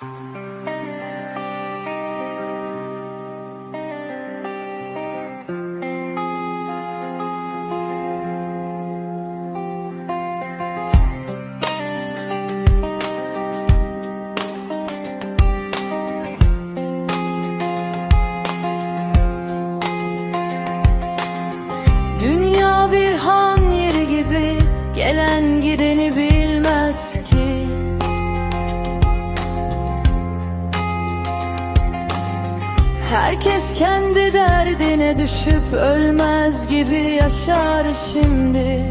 Dünya bir han yeri gibi gelen gideni bilmez Herkes kendi derdine düşüp ölmez gibi yaşar şimdi.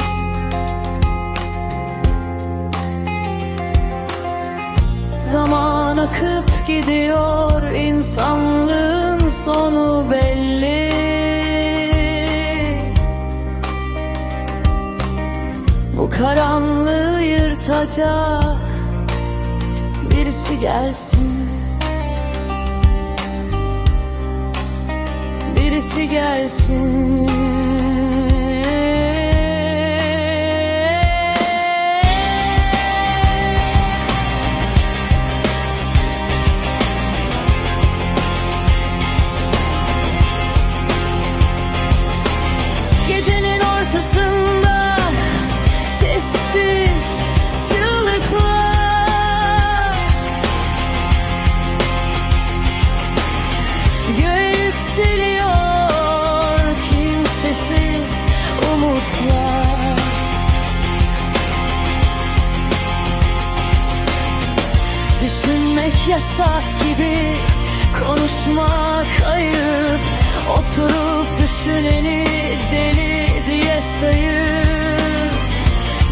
Zaman akıp gidiyor insanlığın sonu belli. Bu karanlığı yırtacak birisi gelsin Birisi gelsin yasak gibi konuşmak ayıp. Oturup düşüneni deli diye sayıp.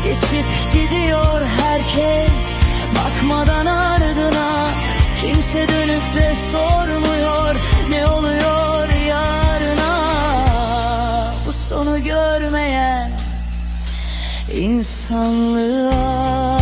Geçip gidiyor herkes bakmadan ardına. Kimse dönüp de sormuyor ne oluyor yarına. Bu sonu görmeyen insanlığa